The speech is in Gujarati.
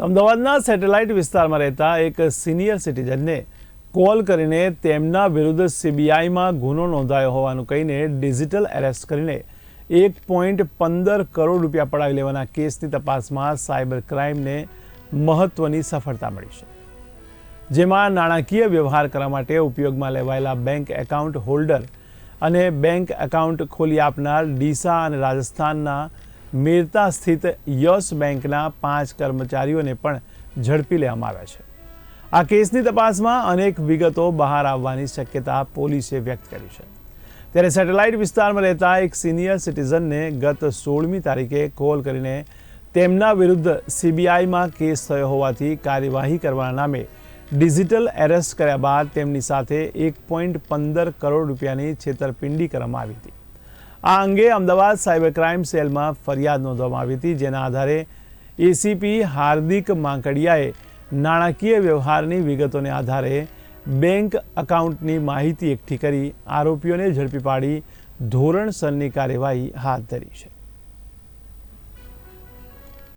તો અમદાવાદના સેટેલાઇટ વિસ્તારમાં રહેતા એક સિનિયર સિટીઝનને કોલ કરીને તેમના વિરુદ્ધ સીબીઆઈમાં ગુનો નોંધાયો હોવાનું કહીને ડિજિટલ એરેસ્ટ કરીને એક પોઈન્ટ પંદર કરોડ રૂપિયા પડાવી લેવાના કેસની તપાસમાં સાયબર ક્રાઇમને મહત્વની સફળતા મળી છે. જેમાં નાણાકીય વ્યવહાર કરવા માટે ઉપયોગમાં લેવાયેલા બેંક એકાઉન્ટ હોલ્ડર અને બેંક એકાઉન્ટ ખોલી આપનાર ડીસા અને રાજસ્થાનના મેરતા સ્થિત યસ બેંકના પાંચ કર્મચારીઓને પણ ઝડપી લેવામાં આવ્યા છે. આ કેસની તપાસમાં અનેક વિગતો બહાર આવવાની શક્યતા પોલીસે વ્યક્ત કરી છે. ત્યારે સેટેલાઇટ વિસ્તારમાં રહેતા એક સિનિયર સિટીઝનને ગત સોળમી તારીખે કોલ કરીને તેમના વિરુદ્ધ સીબીઆઈમાં કેસ થયો હોવાથી કાર્યવાહી કરવાના નામે ડિજિટલ એરેસ્ટ કર્યા બાદ તેમની સાથે એક પોઈન્ટ પંદર કરોડ રૂપિયાની છેતરપિંડી કરવામાં આવી હતી. આ અંગે અમદાવાદ સાયબર ક્રાઇમ સેલમાં ફરિયાદ નોંધવામાં આવી હતી, જેના આધારે એસીપી હાર્દિક માંકડિયાએ નાણાકીય વ્યવહારની વિગતોને આધારે બેંક એકાઉન્ટની માહિતી એકઠી કરી આરોપીઓને ઝડપી પાડી ધોરણસરની કાર્યવાહી હાથ ધરી છે.